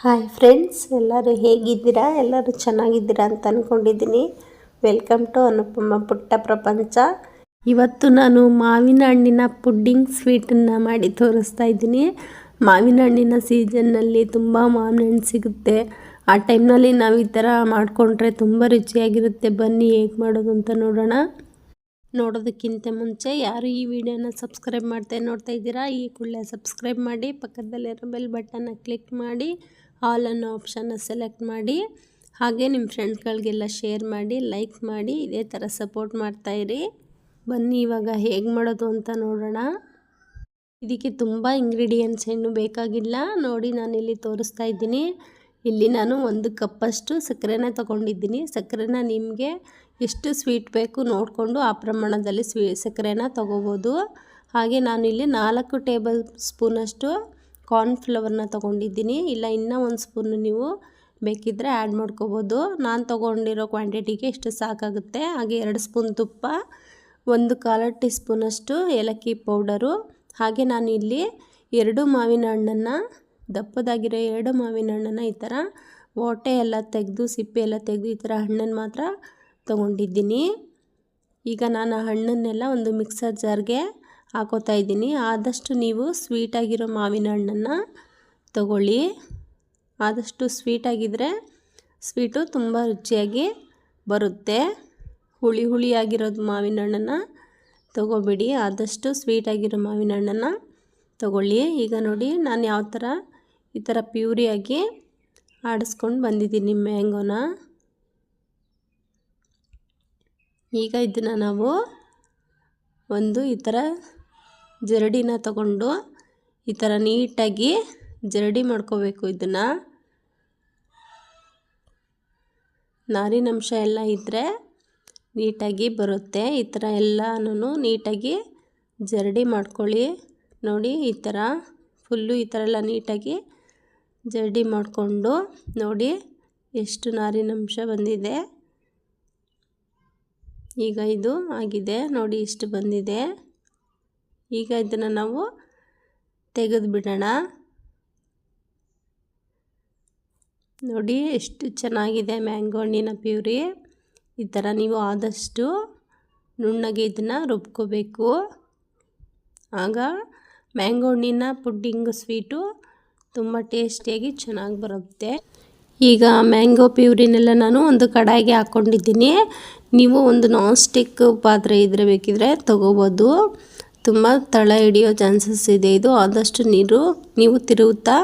Hi friends ಎಲ್ಲರೂ ಹೇಗಿದ್ದೀರಾ? ಎಲ್ಲರೂ ಚೆನ್ನಾಗಿದ್ದೀರಾ ಅಂತ ಅಂದ್ಕೊಂಡಿದ್ದೀನಿ ವೆಲ್ಕಮ್ ಟು ಅನುಪಮ ಪುಟ್ಟ ಪ್ರಪಂಚ ಇವತ್ತು ನಾನು ಮಾವಿನ ಹಣ್ಣಿನ ಪುಡ್ಡಿಂಗ್ ಸ್ವೀಟನ್ನು ಮಾಡಿ ತೋರಿಸ್ತಾ ಇದ್ದೀನಿ. ಮಾವಿನ ಹಣ್ಣಿನ ಸೀಸನ್ನಲ್ಲಿ ತುಂಬ ಮಾವಿನ ಹಣ್ಣು ಸಿಗುತ್ತೆ. ಆ ಟೈಮ್ನಲ್ಲಿ ನಾವು ಈ ಥರ ಮಾಡಿಕೊಂಡ್ರೆ ತುಂಬ ರುಚಿಯಾಗಿರುತ್ತೆ. ಬನ್ನಿ ಹೇಗೆ ಮಾಡೋದು ಅಂತ ನೋಡೋಣ. ನೋಡೋದಕ್ಕಿಂತ ಮುಂಚೆ ಯಾರು ಈ ವಿಡಿಯೋನ ಸಬ್ಸ್ಕ್ರೈಬ್ ಮಾಡ್ತಾ ನೋಡ್ತಾ ಇದ್ದೀರಾ, ಈ ಕೂಡಲೇ ಸಬ್ಸ್ಕ್ರೈಬ್ ಮಾಡಿ, ಪಕ್ಕದಲ್ಲಿರೋ ಬೆಲ್ ಬಟನ್ನ ಕ್ಲಿಕ್ ಮಾಡಿ. ಆಲ್ ಅನ್ನೋ ಆಪ್ಷನ್ನ ಸೆಲೆಕ್ಟ್ ಮಾಡಿ, ಹಾಗೆ ನಿಮ್ಮ ಫ್ರೆಂಡ್ಸ್ಗಳಿಗೆಲ್ಲ ಶೇರ್ ಮಾಡಿ, ಲೈಕ್ ಮಾಡಿ, ಇದೇ ಥರ ಸಪೋರ್ಟ್ ಮಾಡ್ತಾಯಿರಿ ಬನ್ನಿ ಇವಾಗ ಹೇಗೆ ಮಾಡೋದು ಅಂತ ನೋಡೋಣ. ಇದಕ್ಕೆ ತುಂಬ ಇಂಗ್ರೀಡಿಯೆಂಟ್ಸ್ ಏನು ಬೇಕಾಗಿಲ್ಲ. ನೋಡಿ ನಾನಿಲ್ಲಿ ತೋರಿಸ್ತಾ ಇದ್ದೀನಿ. ಇಲ್ಲಿ ನಾನು ಒಂದು ಕಪ್ಪಷ್ಟು ಸಕ್ಕರೆನ ತೊಗೊಂಡಿದ್ದೀನಿ. ಸಕ್ಕರೆನ ನಿಮಗೆ ಎಷ್ಟು ಸ್ವೀಟ್ ಬೇಕು ನೋಡಿಕೊಂಡು ಆ ಪ್ರಮಾಣದಲ್ಲಿ ಸ್ವೀ, ಸಕ್ಕರೆನ ತೊಗೋಬೋದು. ಹಾಗೆ ಇಲ್ಲಿ ನಾಲ್ಕು ಟೇಬಲ್ ಸ್ಪೂನಷ್ಟು ಕಾರ್ನ್ಫ್ಲವರ್ನ ತೊಗೊಂಡಿದ್ದೀನಿ. ಇಲ್ಲ, ಇನ್ನೂ ಒಂದು ಸ್ಪೂನು ನೀವು ಬೇಕಿದ್ದರೆ ಆ್ಯಡ್ ಮಾಡ್ಕೋಬೋದು. ನಾನು ತೊಗೊಂಡಿರೋ ಕ್ವಾಂಟಿಟಿಗೆ ಇಷ್ಟು ಸಾಕಾಗುತ್ತೆ. ಹಾಗೆ ಎರಡು ಸ್ಪೂನ್ ತುಪ್ಪ, ಒಂದು ಕಾಲು ಟೀ ಸ್ಪೂನಷ್ಟು ಏಲಕ್ಕಿ ಪೌಡರು. ಹಾಗೆ ನಾನು ಇಲ್ಲಿ ಎರಡು ಮಾವಿನ ಹಣ್ಣನ್ನು, ದಪ್ಪದಾಗಿರೋ ಎರಡು ಮಾವಿನ ಹಣ್ಣನ್ನು ಈ ಥರ ಓಟೆ ಎಲ್ಲ ತೆಗೆದು, ಸಿಪ್ಪೆ ಎಲ್ಲ ತೆಗೆದು ಈ ಥರ ಹಣ್ಣನ್ನು ಮಾತ್ರ ತೊಗೊಂಡಿದ್ದೀನಿ. ಈಗ ನಾನು ಆ ಹಣ್ಣನ್ನೆಲ್ಲ ಒಂದು ಮಿಕ್ಸರ್ ಜಾರ್ಗೆ ಹಾಕೋತಾ ಇದ್ದೀನಿ. ಆದಷ್ಟು ನೀವು ಸ್ವೀಟಾಗಿರೋ ಮಾವಿನ ಹಣ್ಣನ್ನು ತಗೊಳ್ಳಿ. ಆದಷ್ಟು ಸ್ವೀಟಾಗಿದ್ದರೆ ಸ್ವೀಟು ತುಂಬ ರುಚಿಯಾಗಿ ಬರುತ್ತೆ. ಹುಳಿ ಹುಳಿಯಾಗಿರೋದು ಮಾವಿನ ಹಣ್ಣನ್ನು ತಗೋಬೇಡಿ. ಆದಷ್ಟು ಸ್ವೀಟಾಗಿರೋ ಮಾವಿನ ಹಣ್ಣನ್ನು ತಗೊಳ್ಳಿ. ಈಗ ನೋಡಿ ನಾನು ಯಾವ ಥರ ಈ ಥರ ಪ್ಯೂರಿಯಾಗಿ ಆಡಿಸ್ಕೊಂಡು ಬಂದಿದ್ದೀನಿ ಮ್ಯಾಂಗೋನ ಈಗ ಇದನ್ನು ನಾವು ಒಂದು ಈ ಥರ ಜರಡಿನ ತಗೊಂಡು ಈ ಥರ ನೀಟಾಗಿ ಜರಡಿ ಮಾಡ್ಕೋಬೇಕು ಇದನ್ನು. ನಾರಿನಂಶ ಎಲ್ಲ ಇದ್ದರೆ ನೀಟಾಗಿ ಬರುತ್ತೆ. ಈ ಥರ ಎಲ್ಲನೂ ನೀಟಾಗಿ ಜರಡಿ ಮಾಡ್ಕೊಳ್ಳಿ. ನೋಡಿ, ಈ ಥರ ಫುಲ್ಲು ಈ ಥರ ಎಲ್ಲ ನೀಟಾಗಿ ಜರಡಿ ಮಾಡಿಕೊಂಡು ನೋಡಿ ಎಷ್ಟು ನಾರಿನಂಶ ಬಂದಿದೆ. ಈಗ ಇದು ಆಗಿದೆ. ನೋಡಿ, ಇಷ್ಟು ಬಂದಿದೆ. ಈಗ ಇದನ್ನು ನಾವು ತೆಗೆದು ಬಿಡೋಣ. ನೋಡಿ ಎಷ್ಟು ಚೆನ್ನಾಗಿದೆ ಮ್ಯಾಂಗೋ ಹಣ್ಣಿನ ಪ್ಯೂರಿ. ಈ ಥರ ನೀವು ಆದಷ್ಟು ನುಣ್ಣಗೆ ಇದನ್ನು ರುಬ್ಕೋಬೇಕು. ಆಗ ಮ್ಯಾಂಗೋ ಹಣ್ಣಿನ ಪುಡ್ಡಿಂಗ್ ಸ್ವೀಟು ತುಂಬ ಟೇಸ್ಟಿಯಾಗಿ ಚೆನ್ನಾಗಿ ಬರುತ್ತೆ. ಈಗ ಮ್ಯಾಂಗೋ ಪ್ಯೂರಿನೆಲ್ಲ ನಾನು ಒಂದು ಕಡಾಯಿಗೆ ಹಾಕ್ಕೊಂಡಿದ್ದೀನಿ ನೀವು ಒಂದು ನಾನ್ ಸ್ಟಿಕ್ ಪಾತ್ರೆ ಇದ್ರೆ ಬೇಕಿದ್ರೆ ತೊಗೋಬೋದು. ತುಂಬ ತಳ ಹಿಡಿಯೋ ಚಾನ್ಸಸ್ ಇದೆ. ಇದು ಆದಷ್ಟು ನೀರು ನೀವು ತಿರುಗುತ್ತಾ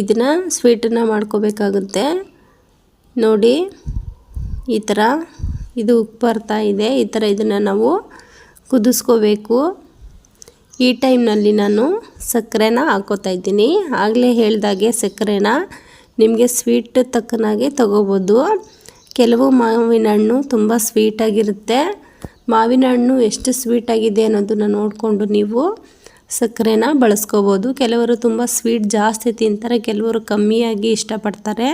ಇದನ್ನು ಸ್ವೀಟನ್ನು ಮಾಡ್ಕೋಬೇಕಾಗುತ್ತೆ. ನೋಡಿ, ಈ ಥರ ಇದು ಉಪ್ಪು ಬರ್ತಾ ಇದೆ. ಈ ಥರ ಇದನ್ನು ನಾವು ಕುದಿಸ್ಕೋಬೇಕು. ಈ ಟೈಮ್ನಲ್ಲಿ ನಾನು ಸಕ್ಕರೆನ ಹಾಕೋತಾ ಇದ್ದೀನಿ. ಆಗಲೇ ಹೇಳಿದಾಗೆ ಸಕ್ಕರೆನ ನಿಮಗೆ ಸ್ವೀಟ್ ತಕ್ಕನಾಗೆ ತಗೋಬೋದು. ಕೆಲವು ಮಾವಿನ ಹಣ್ಣು ತುಂಬ ಸ್ವೀಟಾಗಿರುತ್ತೆ ಮಾವಿನ ಹಣ್ಣು ಎಷ್ಟು ಸ್ವೀಟಾಗಿದೆ ಅನ್ನೋದನ್ನು ನೋಡಿಕೊಂಡು ನೀವು ಸಕ್ಕರೆನ ಬಳಸ್ಕೋಬೋದು. ಕೆಲವರು ತುಂಬ ಸ್ವೀಟ್ ಜಾಸ್ತಿ ತಿಂತಾರೆ, ಕೆಲವರು ಕಮ್ಮಿಯಾಗಿ ಇಷ್ಟಪಡ್ತಾರೆ.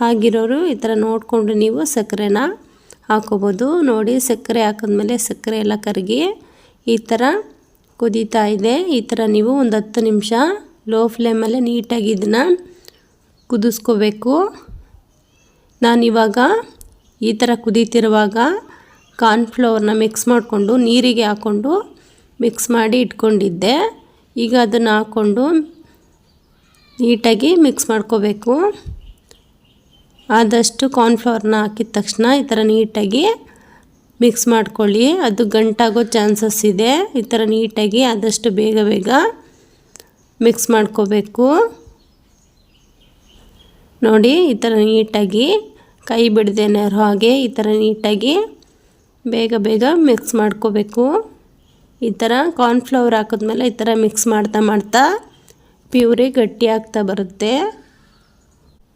ಹಾಗಿರೋರು ಈ ಥರ ನೋಡಿಕೊಂಡು ನೀವು ಸಕ್ಕರೆನ ಹಾಕೋಬೋದು. ನೋಡಿ, ಸಕ್ಕರೆ ಹಾಕಿದ್ಮೇಲೆ ಸಕ್ಕರೆ ಎಲ್ಲ ಕರಗಿ ಈ ಥರ ಕುದೀತಾ ಇದೆ. ಈ ಥರ ನೀವು ಒಂದು ಹತ್ತು ನಿಮಿಷ ಲೋ ಫ್ಲೇಮಲ್ಲೇ ನೀಟಾಗಿ ಇದನ್ನು ಕುದಿಸ್ಕೋಬೇಕು. ನಾನಿವಾಗ ಈ ಥರ ಕುದೀತಿರುವಾಗ ಕಾರ್ನ್ಫ್ಲವರ್ನ ಮಿಕ್ಸ್ ಮಾಡಿಕೊಂಡು ನೀರಿಗೆ ಹಾಕ್ಕೊಂಡು ಮಿಕ್ಸ್ ಮಾಡಿ ಇಟ್ಕೊಂಡಿದ್ದೆ. ಈಗ ಅದನ್ನು ಹಾಕ್ಕೊಂಡು ನೀಟಾಗಿ ಮಿಕ್ಸ್ ಮಾಡ್ಕೋಬೇಕು. ಆದಷ್ಟು ಕಾರ್ನ್ಫ್ಲವರ್ನ ಹಾಕಿದ ತಕ್ಷಣ ಈ ಥರ ನೀಟಾಗಿ ಮಿಕ್ಸ್ ಮಾಡ್ಕೊಳ್ಳಿ. ಅದು ಗಂಟಾಗೋ ಚಾನ್ಸಸ್ ಇದೆ. ಈ ಥರ ನೀಟಾಗಿ ಆದಷ್ಟು ಬೇಗ ಬೇಗ ಮಿಕ್ಸ್ ಮಾಡ್ಕೋಬೇಕು. ನೋಡಿ, ಈ ಥರ ನೀಟಾಗಿ ಕೈ ಬಿಡದೇನೋ ಹಾಗೆ ಈ ಥರ ನೀಟಾಗಿ ಬೇಗ ಬೇಗ ಮಿಕ್ಸ್ ಮಾಡ್ಕೋಬೇಕು. ಈ ಥರ ಕಾರ್ನ್ಫ್ಲವರ್ ಹಾಕಿದ್ಮೇಲೆ ಈ ಥರ ಮಿಕ್ಸ್ ಮಾಡ್ತಾ ಮಾಡ್ತಾ ಪ್ಯೂರಿ ಗಟ್ಟಿ ಆಗ್ತಾ ಬರುತ್ತೆ.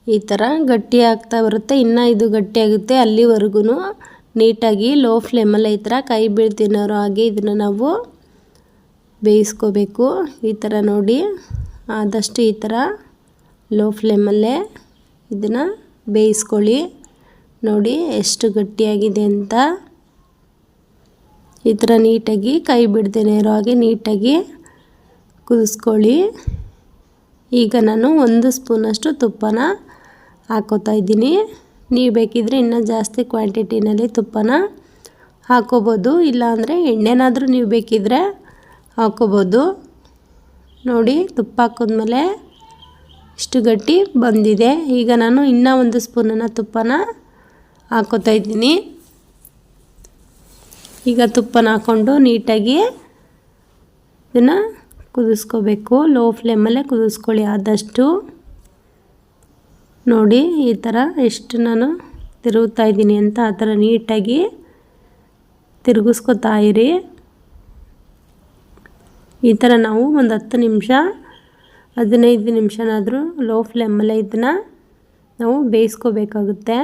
ಈ ಥರ ಗಟ್ಟಿ ಆಗ್ತಾ ಬರುತ್ತೆ. ಇನ್ನು ಇದು ಗಟ್ಟಿಯಾಗುತ್ತೆ ಅಲ್ಲಿವರೆಗೂ ನೀಟಾಗಿ ಲೋ ಫ್ಲೇಮಲ್ಲಿ ಈ ಥರ ಕೈ ಬೀಳ್ತಿನೋರು ಹಾಗೆ ಇದನ್ನು ನಾವು ಬೇಯಿಸ್ಕೋಬೇಕು. ಈ ಥರ ನೋಡಿ ಆದಷ್ಟು ಈ ಥರ ಲೋ ಫ್ಲೇಮಲ್ಲೇ ಇದನ್ನು ಬೇಯಿಸ್ಕೊಳ್ಳಿ. ನೋಡಿ ಎಷ್ಟು ಗಟ್ಟಿಯಾಗಿದೆ ಅಂತ. ಈ ಥರ ನೀಟಾಗಿ ಕೈ ಬಿಡ್ದೇನೆ ಇರೋ ಹಾಗೆ ನೀಟಾಗಿ ಕುದಿಸ್ಕೊಳ್ಳಿ. ಈಗ ನಾನು ಒಂದು ಸ್ಪೂನಷ್ಟು ತುಪ್ಪನ ಹಾಕೋತಾ ಇದ್ದೀನಿ. ನೀವು ಬೇಕಿದ್ರೆ ಇನ್ನೂ ಜಾಸ್ತಿ ಕ್ವಾಂಟಿಟಿನಲ್ಲಿ ತುಪ್ಪನ ಹಾಕೋಬೋದು. ಇಲ್ಲಾಂದರೆ ಎಣ್ಣೆನಾದರೂ ನೀವು ಬೇಕಿದ್ರೆ ಹಾಕೋಬೋದು. ನೋಡಿ, ತುಪ್ಪ ಹಾಕಿದ್ಮೇಲೆ ಇಷ್ಟು ಗಟ್ಟಿ ಬಂದಿದೆ. ಈಗ ನಾನು ಇನ್ನೂ ಒಂದು ಸ್ಪೂನನ್ನು ತುಪ್ಪನ ಹಾಕೋತಾ ಇದ್ದೀನಿ. ಈಗ ತುಪ್ಪನ ಹಾಕ್ಕೊಂಡು ನೀಟಾಗಿ ಇದನ್ನು ಕುದಿಸ್ಕೋಬೇಕು. ಲೋ ಫ್ಲೇಮಲ್ಲೇ ಕುದಿಸ್ಕೊಳ್ಳಿ ಆದಷ್ಟು. ನೋಡಿ, ಈ ಥರ ಎಷ್ಟು ನಾನು ತಿರುಗುತ್ತಾ ಇದ್ದೀನಿ ಅಂತ ಆ ಥರ ನೀಟಾಗಿ ತಿರುಗಿಸ್ಕೊತಾ ಇರಿ. ಈ ಥರ ನಾವು ಒಂದು ಹತ್ತು ನಿಮಿಷ, ಹದಿನೈದು ನಿಮಿಷನಾದರೂ ಲೋ ಫ್ಲೇಮಲ್ಲೇ ಇದನ್ನು ನಾವು ಬೇಯಿಸ್ಕೋಬೇಕಾಗುತ್ತೆ.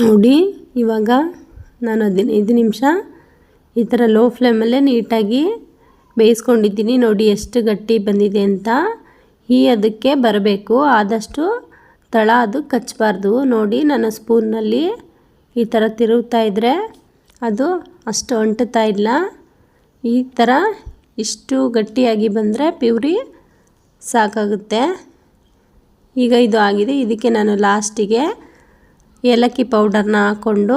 ನೋಡಿ, ಇವಾಗ ನಾನು ಹದಿನೈದು ನಿಮಿಷ ಈ ಥರ ಲೋ ಫ್ಲೇಮಲ್ಲೇ ನೀಟಾಗಿ ಬೇಯಿಸ್ಕೊಂಡಿದ್ದೀನಿ. ನೋಡಿ, ಎಷ್ಟು ಗಟ್ಟಿ ಬಂದಿದೆ ಅಂತ. ಈ ಅದಕ್ಕೆ ಬರಬೇಕು. ಆದಷ್ಟು ತಳ ಅದು ಕಚ್ಚಬಾರ್ದು. ನೋಡಿ ನನ್ನ ಸ್ಪೂನಲ್ಲಿ ಈ ಥರ ತಿರುಗ್ತಾ ಇದ್ದರೆ ಅದು ಅಷ್ಟು ಅಂಟುತ್ತಾ ಇಲ್ಲ. ಈ ಥರ ಇಷ್ಟು ಗಟ್ಟಿಯಾಗಿ ಬಂದರೆ ಪ್ಯೂರಿ ಸಾಕಾಗುತ್ತೆ. ಈಗ ಇದು ಆಗಿದೆ. ಇದಕ್ಕೆ ನಾನು ಲಾಸ್ಟಿಗೆ ಏಲಕ್ಕಿ ಪೌಡರ್ನ ಹಾಕ್ಕೊಂಡು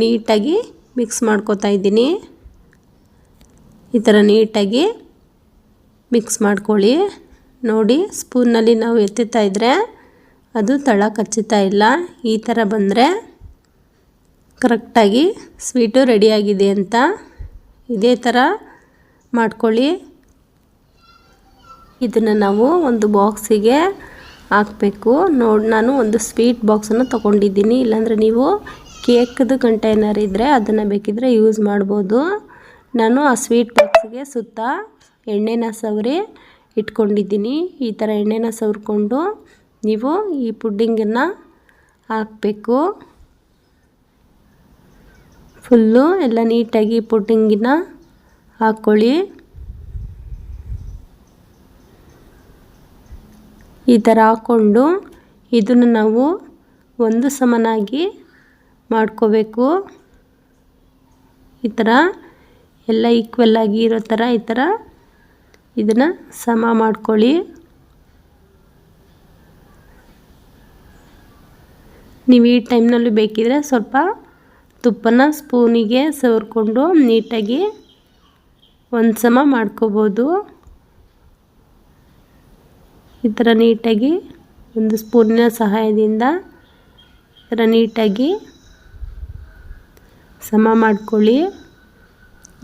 ನೀಟಾಗಿ ಮಿಕ್ಸ್ ಮಾಡ್ಕೋತಾ ಇದ್ದೀನಿ. ಈ ಥರ ನೀಟಾಗಿ ಮಿಕ್ಸ್ ಮಾಡ್ಕೊಳ್ಳಿ. ನೋಡಿ ಸ್ಪೂನಲ್ಲಿ ನಾವು ಎತ್ತುತ್ತಾ ಇದ್ದರೆ ಅದು ತಳ ಕಚ್ಚುತ್ತಾ ಇಲ್ಲ. ಈ ಥರ ಬಂದರೆ ಕರೆಕ್ಟಾಗಿ ಸ್ವೀಟು ರೆಡಿಯಾಗಿದೆ ಅಂತ ಇದೇ ಥರ ಮಾಡ್ಕೊಳ್ಳಿ. ಇದನ್ನು ನಾವು ಒಂದು ಬಾಕ್ಸಿಗೆ ಹಾಕಬೇಕು. ನೋಡಿ, ನಾನು ಒಂದು ಸ್ವೀಟ್ ಬಾಕ್ಸನ್ನು ತೊಗೊಂಡಿದ್ದೀನಿ. ಇಲ್ಲಾಂದರೆ ನೀವು ಕೇಕ್ದು ಕಂಟೈನರ್ ಇದ್ದರೆ ಅದನ್ನು ಬೇಕಿದ್ದರೆ ಯೂಸ್ ಮಾಡ್ಬೋದು. ನಾನು ಆ ಸ್ವೀಟ್ ಬಾಕ್ಸ್ಗೆ ಸುತ್ತ ಎಣ್ಣೆನ ಸವರಿ ಇಟ್ಕೊಂಡಿದ್ದೀನಿ. ಈ ಥರ ಎಣ್ಣೆನ ಸವರ್ಕೊಂಡು ನೀವು ಈ ಪುಡ್ಡಿಂಗನ್ನು ಹಾಕಬೇಕು. ಫುಲ್ಲು ಎಲ್ಲ ನೀಟಾಗಿ ಪುಡ್ಡಿಂಗಿನ ಹಾಕ್ಕೊಳ್ಳಿ. ಈ ಥರ ಹಾಕ್ಕೊಂಡು ಇದನ್ನು ನಾವು ಒಂದು ಸಮನಾಗಿ ಮಾಡ್ಕೋಬೇಕು. ಈ ಥರ ಎಲ್ಲ ಆಗಿ ಇರೋ ಥರ ಈ ಥರ ಇದನ್ನು ಸಮ ಮಾಡ್ಕೊಳ್ಳಿ. ನೀವು ಈ ಟೈಮ್ನಲ್ಲಿ ಬೇಕಿದ್ರೆ ಸ್ವಲ್ಪ ತುಪ್ಪನ ಸ್ಪೂನಿಗೆ ಸವರ್ಕೊಂಡು ನೀಟಾಗಿ ಒಂದು ಸಮ ಮಾಡ್ಕೋಬೋದು. ಈ ಥರ ನೀಟಾಗಿ ಒಂದು ಸ್ಪೂನಿನ ಸಹಾಯದಿಂದ ಈ ಥರ ನೀಟಾಗಿ ಸಮ ಮಾಡ್ಕೊಳ್ಳಿ.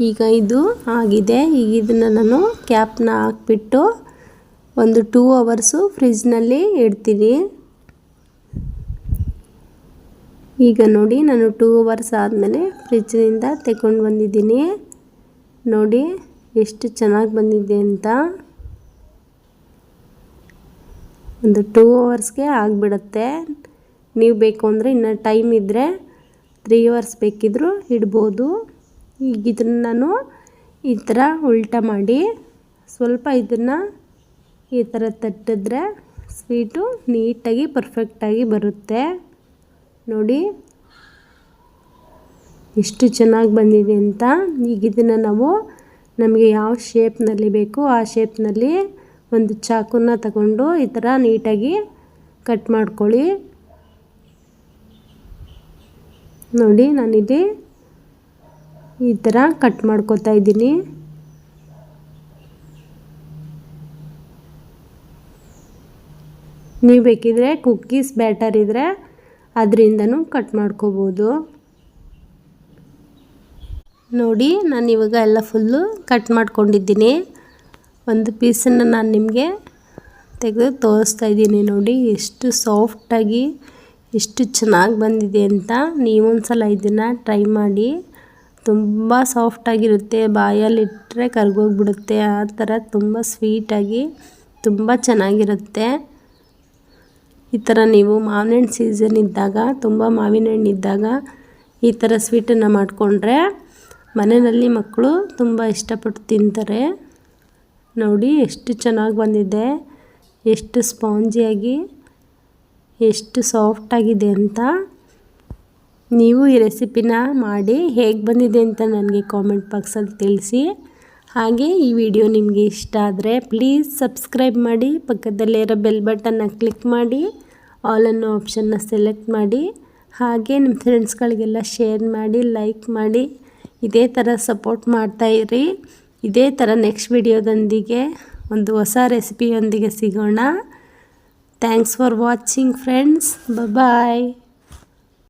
ಈಗ ಇದು ಆಗಿದೆ. ಈಗ ಇದನ್ನು ನಾನು ಕ್ಯಾಪ್ನ ಹಾಕ್ಬಿಟ್ಟು ಒಂದು ಟೂ ಅವರ್ಸು ಫ್ರಿಜ್ನಲ್ಲಿ ಇಡ್ತೀನಿ. ಈಗ ನೋಡಿ ನಾನು ಟೂ ಅವರ್ಸ್ ಆದಮೇಲೆ ಫ್ರಿಜ್ನಿಂದ ತಗೊಂಡು ಬಂದಿದ್ದೀನಿ. ನೋಡಿ ಎಷ್ಟು ಚೆನ್ನಾಗಿ ಬಂದಿದೆ ಅಂತ. ಒಂದು ಟೂ ಅವರ್ಸ್ಗೆ ಆಗಿಬಿಡುತ್ತೆ. ನೀವು ಬೇಕು ಅಂದರೆ ಇನ್ನು ಟೈಮ್ ಇದ್ದರೆ ತ್ರೀ ಅವರ್ಸ್ ಬೇಕಿದ್ದರೂ ಇಡ್ಬೋದು. ಈಗ ಇದನ್ನು ನಾನು ಈ ಥರ ಉಲ್ಟ ಮಾಡಿ ಸ್ವಲ್ಪ ಇದನ್ನು ಈ ಥರ ತಟ್ಟಿದ್ರೆ ಸ್ವೀಟು ನೀಟಾಗಿ ಪರ್ಫೆಕ್ಟಾಗಿ ಬರುತ್ತೆ. ನೋಡಿ ಎಷ್ಟು ಚೆನ್ನಾಗಿ ಬಂದಿದೆ ಅಂತ. ಈಗ ಇದನ್ನು ನಾವು ನಮಗೆ ಯಾವ ಶೇಪ್ನಲ್ಲಿ ಬೇಕು ಆ ಶೇಪ್ನಲ್ಲಿ ಒಂದು ಚಾಕುನ ತಗೊಂಡು ಈ ಥರ ನೀಟಾಗಿ ಕಟ್ ಮಾಡ್ಕೊಳ್ಳಿ. ನೋಡಿ, ನಾನಿಲ್ಲಿ ಈ ಥರ ಕಟ್ ಮಾಡ್ಕೊತಾ ಇದ್ದೀನಿ. ನೀವು ಬೇಕಿದ್ರೆ ಕುಕ್ಕೀಸ್ ಬ್ಯಾಟರ್ ಇದ್ದರೆ ಅದರಿಂದನೂ ಕಟ್ ಮಾಡ್ಕೋಬೋದು. ನೋಡಿ ನಾನು ಇವಾಗ ಎಲ್ಲ ಫುಲ್ಲು ಕಟ್ ಮಾಡ್ಕೊಂಡಿದ್ದೀನಿ. ಒಂದು ಪೀಸನ್ನು ನಾನು ನಿಮಗೆ ತೆಗೆದು ತೋರಿಸ್ತಾ ಇದ್ದೀನಿ ನೋಡಿ, ಎಷ್ಟು ಸಾಫ್ಟಾಗಿ ಎಷ್ಟು ಚೆನ್ನಾಗಿ ಬಂದಿದೆ ಅಂತ. ನೀವೊಂದು ಸಲ ಇದನ್ನು ಟ್ರೈ ಮಾಡಿ. ತುಂಬ ಸಾಫ್ಟಾಗಿರುತ್ತೆ ಬಾಯಲ್ಲಿಟ್ಟರೆ ಕರ್ಗೋಗ್ಬಿಡುತ್ತೆ. ಆ ಥರ ತುಂಬ ಸ್ವೀಟಾಗಿ ತುಂಬ ಚೆನ್ನಾಗಿರುತ್ತೆ. ಈ ಥರ ನೀವು ಮಾವಿನ ಹಣ್ಣು ಸೀಸನ್ ಇದ್ದಾಗ, ತುಂಬ ಮಾವಿನ ಹಣ್ಣು ಇದ್ದಾಗ ಈ ಥರ ಸ್ವೀಟನ್ನು ಮಾಡಿಕೊಂಡ್ರೆ ಮನೆಯಲ್ಲಿ ಮಕ್ಕಳು ತುಂಬ ಇಷ್ಟಪಟ್ಟು ತಿಂತಾರೆ. ನೋಡಿ ಎಷ್ಟು ಚೆನ್ನಾಗಿ ಬಂದಿದೆ. ಎಷ್ಟು ಸ್ಪಾಂಜಿಯಾಗಿ ಎಷ್ಟು ಸಾಫ್ಟಾಗಿದೆ ಅಂತ ನೀವು ಈ ರೆಸಿಪಿನ ಮಾಡಿ ಹೇಗೆ ಬಂದಿದೆ ಅಂತ ನನಗೆ ಕಾಮೆಂಟ್ ಬಾಕ್ಸಲ್ಲಿ ತಿಳಿಸಿ. ಹಾಗೆ ಈ ವಿಡಿಯೋ ನಿಮಗೆ ಇಷ್ಟ ಆದರೆ ಪ್ಲೀಸ್ ಸಬ್ಸ್ಕ್ರೈಬ್ ಮಾಡಿ ಪಕ್ಕದಲ್ಲಿರೋ ಬೆಲ್ ಬಟನ್ನ ಕ್ಲಿಕ್ ಮಾಡಿ, ಆಲ್ ಅನ್ನೋ ಆಪ್ಷನ್ನ ಸೆಲೆಕ್ಟ್ ಮಾಡಿ. ಹಾಗೆ ನಿಮ್ಮ ಫ್ರೆಂಡ್ಸ್ಗಳಿಗೆಲ್ಲ ಶೇರ್ ಮಾಡಿ, ಲೈಕ್ ಮಾಡಿ, ಇದೇ ಥರ ಸಪೋರ್ಟ್ ಮಾಡ್ತಾಯಿರಿ ಇದೇ ಥರ ನೆಕ್ಸ್ಟ್ ವಿಡಿಯೋದೊಂದಿಗೆ ಒಂದು ಹೊಸ ರೆಸಿಪಿಯೊಂದಿಗೆ ಸಿಗೋಣ. Thanks for watching friends bye